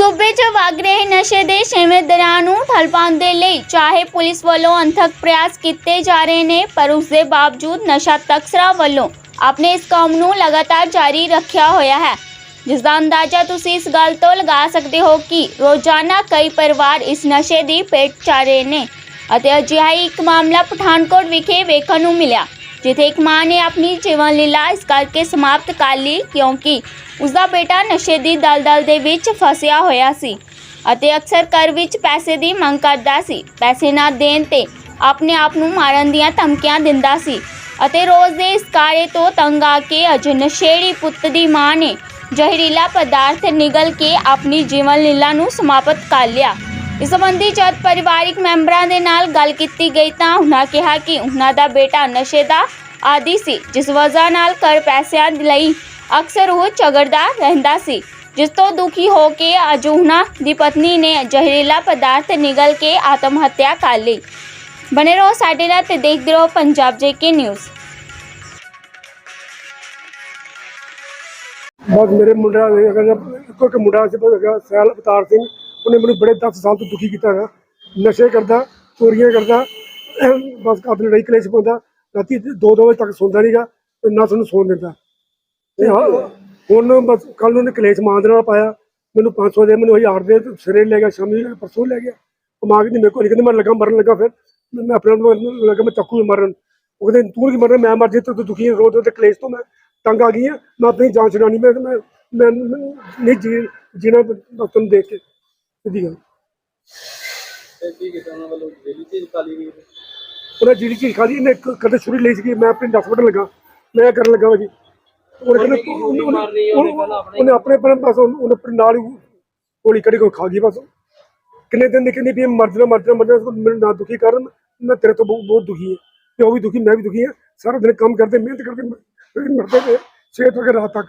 ਸੂਬੇ 'ਚ ਵਗ ਰਹੇ ਨਸ਼ੇ ਦੇ ਛੇਵੇਂ ਦਰਾਂ ਨੂੰ ਠੱਲ ਪਾਉਣ ਦੇ ਲਈ ਚਾਹੇ ਪੁਲਿਸ ਵੱਲੋਂ ਅੰਥਕ ਪ੍ਰਯਾਸ ਕੀਤੇ ਜਾ ਰਹੇ ਨੇ, ਪਰ ਉਸ ਦੇ ਬਾਵਜੂਦ ਨਸ਼ਾ ਤਕਸਰਾ ਵੱਲੋਂ ਆਪਣੇ ਇਸ ਕੰਮ ਨੂੰ ਲਗਾਤਾਰ ਜਾਰੀ ਰੱਖਿਆ ਹੋਇਆ ਹੈ। ਜਿਸ ਦਾ ਅੰਦਾਜ਼ਾ ਤੁਸੀਂ ਇਸ ਗੱਲ ਤੋਂ ਲਗਾ ਸਕਦੇ ਹੋ ਕਿ ਰੋਜ਼ਾਨਾ ਕਈ ਪਰਿਵਾਰ ਇਸ ਨਸ਼ੇ ਦੀ ਪੇਟ ਚਾ ਰਹੇ ਨੇ ਅਤੇ ਅਜਿਹਾ ਹੀ ਇੱਕ ਮਾਮਲਾ ਪਠਾਨਕੋਟ ਵਿਖੇ ਵੇਖਣ ਨੂੰ ਮਿਲਿਆ। ਜਿੱਥੇ ਇੱਕ ਮਾਂ ਨੇ ਆਪਣੀ ਜੀਵਨ ਲੀਲਾ ਇਸ ਕਰਕੇ ਸਮਾਪਤ ਕਰ ਲਈ ਕਿਉਂਕਿ ਉਸ ਦਾ ਬੇਟਾ ਨਸ਼ੇ ਦੀ ਦਲਦਲ ਦੇ ਵਿੱਚ ਫਸਿਆ ਹੋਇਆ ਸੀ ਅਤੇ ਅਕਸਰ ਘਰ ਵਿੱਚ ਪੈਸੇ ਦੀ ਮੰਗ ਕਰਦਾ ਸੀ ਪੈਸੇ ਨਾ ਦੇਣ ਤੇ ਆਪਣੇ ਆਪ ਨੂੰ ਮਾਰਨ ਦੀਆਂ ਧਮਕੀਆਂ ਦਿੰਦਾ ਸੀ ਅਤੇ ਰੋਜ਼ ਦੇ ਇਸ ਕਾਰੇ ਤੋਂ ਤੰਗ ਆ ਕੇ ਅਜ ਨਸ਼ੇੜੀ ਪੁੱਤ ਦੀ ਮਾਂ ਨੇ ਜ਼ਹਿਰੀਲਾ ਪਦਾਰਥ ਨਿਗਲ ਕੇ ਆਪਣੀ ਜੀਵਨ ਲੀਲਾ ਨੂੰ ਸਮਾਪਤ ਕਰ ਲਿਆ ਇਸ ਸੰਬੰਧੀ ਜਦ ਪਰਿਵਾਰਿਕ ਮੈਂਬਰਾਂ ਦੇ ਨਾਲ ਗੱਲ ਕੀਤੀ ਗਈ ਤਾਂ ਉਹਨਾਂ ਕਿਹਾ ਕਿ ਉਹਨਾਂ ਦਾ ਬੇਟਾ ਨਸ਼ੇ ਦਾ ਆਦੀ ਸੀ, ਜਿਸ ਵਜ੍ਹਾ ਨਾਲ ਕਰ ਪੈਸਿਆਂ ਲਈ ਅਕਸਰ ਉਹ ਝਗੜਦਾ ਰਹਿੰਦਾ ਸੀ, ਜਿਸ ਤੋਂ ਦੁਖੀ ਹੋ ਕੇ ਅੱਜ ਉਹਨਾਂ ਦੀ ਪਤਨੀ ਨੇ ਜ਼ਹਿਰੀਲਾ ਪਦਾਰਥ ਨਿਗਲ ਕੇ ਆਤਮ ਹੱਤਿਆ ਕਰ ਲਈ। ਬਨੇ ਰਹੋ ਸਾਡੇ ਨਾਲ ਤੇ ਦੇਖਦੇ ਰਹੋ ਪੰਜਾਬ ਜੇਕੇ ਨਿਊਜ਼। ਬਸ ਮੇਰੇ ਮੁੰਡਾ ਹੈਗਾ ਇੱਕੋ ਇੱਕ ਮੁੰਡਾ ਸੀ, ਬਸ ਹੈਗਾ ਸੈਲ ਅਵਤਾਰ ਸਿੰਘ। ਉਹਨੇ ਮੈਨੂੰ ਬੜੇ 10 ਸਾਲ ਤੋਂ ਦੁਖੀ ਕੀਤਾ ਹੈਗਾ। ਨਸ਼ੇ ਕਰਦਾ ਚੋਰੀਆਂ ਕਰਦਾ ਬਸ ਆਪਣੀ ਲੜਾਈ ਕਲੇਸ਼ ਪਾਉਂਦਾ। ਰਾਤੀ 2-2 ਵਜੇ ਤੱਕ ਸੌਂਦਾ ਨਹੀਂਗਾ ਤੇ ਨਾ ਸਾਨੂੰ ਸੌਣ ਦਿੰਦਾ। ਤੇ ਹੁਣ ਬਸ ਕੱਲ ਉਹਨੇ ਕਲੇਸ਼ ਮਾਂ ਦੇ ਨਾਲ ਪਾਇਆ। ਮੈਨੂੰ 500 ਦੇ ਮੈਨੂੰ 1000 ਦੇ ਤੇ ਸਿਰੇ ਲੈ ਗਿਆ ਸ਼ਾਮੀ ਪਰਸੋਂ ਲੈ ਗਿਆ। ਮਾਂ ਕਹਿੰਦੀ ਮੇਰੇ ਕੋਲ ਨਹੀਂ ਕਹਿੰਦੀ ਮੈਂ ਲੱਗਾ ਮਰਨ ਲੱਗਾ ਫਿਰ। ਮੈਂ ਆਪਣੇ ਨੂੰ ਲੱਗਾ ਮੈਂ ਚੱਕੂ ਮਰਨ। ਉਹ ਕਹਿੰਦੇ ਤੂੰ ਕੀ ਮਰਨਾ ਮੈਂ ਮਰ ਜੇ ਤੂੰ ਦੁਖੀ ਹੈ, ਰੋਜ਼ ਤੇ ਕਲੇਸ਼ ਤੋਂ ਮੈਂ ਤੰਗ ਆ ਗਈ ਹਾਂ। ਮੈਂ ਆਪਣੀ ਜਾਨ ਛਡਾਣੀ ਮੈਂ ਮੈਂ ਮੈਂ ਮੈਂ ਨਹੀਂ ਜੀ ਜੀਣਾ ਬਸ ਤੁਹਾਨੂੰ ਦੇਖ ਕੇ। ਸਿੱਧੀ ਗੱਲ ਤੇ ਕੀ ਕੀਤਾ ਉਹਨਾਂ ਵੱਲੋਂ? ਜਿਹੜੀ ਚੀਜ਼ ਕਾਲੀ ਗਈ ਉਹਨੇ ਜਿਹੜੀ ਚੀਜ਼ ਖਾਦੀ ਇਹਨੇ ਕ- ਕਦੇ ਛੁਰੀ ਲਈ ਸੀ ਮੈਂ ਆਪਣੇ ਲੱਗਾ। ਮੈਂ ਕਰਨ ਲੱਗਾ ਵਾ ਜੀ। ਉਹਨੇ ਕਹਿੰਦਾ ਉਹਨੇ- ਉਹਨੇ ਉਹਨੇ ਆਪਣੇ ਆਪਣੇ ਬਸ ਉਹਨੇ ਉਹਨੇ ਆਪਣੇ ਨਾਲ ਹੀ ਗੋਲੀ ਖਾ ਗਈ ਬਸ। ਕਿੰਨੇ ਦਿਨ ਦੀ ਕਹਿੰਦੀ ਵੀ ਇਹ ਮਰ ਜਾਣਾ ਮਰ ਜਾਣਾ ਮਰ ਜਾਣਾ ਮੈਨੂੰ ਨਾ ਦੁਖੀ ਕਰਨ ਮੈਂ ਤੇਰੇ ਤੋਂ ਬਹੁਤ ਬਹੁਤ ਦੁਖੀ ਹਾਂ। ਤੇ ਉਹ ਵੀ ਦੁਖੀ ਮੈਂ ਵੀ ਦੁਖੀ ਹਾਂ। ਸਾਰਾ ਦਿਨ ਕੰਮ ਕਰਦੇ ਮਿਹਨਤ ਕਰਦੇ ਮ- ਮਰਦੇ ਪਏ ਤੋਂ ਲੈ ਕੇ ਰਾਤ ਤੱਕ।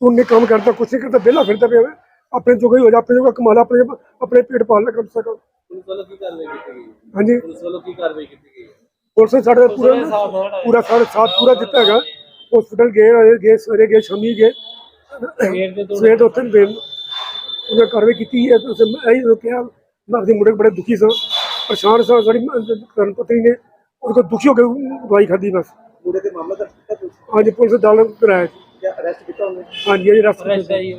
ਤੂੰ ਨੇ ਕੰਮ ਕਰਦਾ ਕੁਛ ਨਹੀਂ ਕਰਦਾ ਵਿਹਲਾ ਫਿਰਦਾ ਪਿਆ ਵਾ। ਆਪਣੇ ਜੋਗਾ ਹੀ ਹੋ ਜਾ ਆਪਣੇ ਜੋਗਾ ਕਮਾ ਲਾ ਆਪਣੇ ਆਪਣੇ ਪੇਟ ਪਾਲ ਲੈ ਕਮ ਸੇ ਕਮ। ਪੁਲਿਸ ਵੱਲੋਂ ਕੀ ਕਾਰਵਾਈ ਕੀਤੀ ਗਈ? ਹਾਂਜੀ। ਪੁਲਿਸ ਵੱਲੋਂ ਕੀ ਕਾਰਵਾਈ ਕੀਤੀ ਗਈ? ਪੁਲਿਸ ਨੇ ਸਾਡੇ ਪੂਰਾ ਪੂਰਾ ਸਾਡੇ ਸਾਥ ਪੂਰਾ ਦਿੱਤਾ ਹੈਗਾ। ਹਸਪੀਟਲ ਗਏ ਗਏ ਸਵੇਰੇ ਗਏ ਸ਼ਾਮੀ ਗਏ। ਸਵੇਰ ਤੋਂ ਉੱਥੇ ਗਏ ਉਹਨੇ ਕਾਰਵਾਈ ਕੀਤੀ ਹੈ ਤੇ ਉਸੇ ਇਹੀ ਕਿਹਾ ਮੈਂ ਆਪਦੇ ਮੁੰਡੇ ਬੜੇ ਦੁਖੀ ਸਾਂ ਪਰੇਸ਼ਾਨ ਸਾਂ ਸਾਡੀ ਕਰਨ ਪਤਨੀ ਨੇ ਉਹਦੇ ਕੋਲ ਦੁਖੀ ਹੋ ਕੇ ਦਵਾਈ ਖਾਦੀ ਬਸ। ਮੁੰਡੇ ਤੇ ਮਾਮਲਾ ਦਰਜ ਕੀਤਾ ਪੁਲਿਸ ਹਾਂਜੀ ਪੁਲਿਸ ਦਾਲ ਕਰਾਇਆ ਅਰੈਸਟ ਕੀਤਾ ਉਹਨੇ? ਹਾਂਜੀ ਅਰੈਸਟ ਹੈ ਜੀ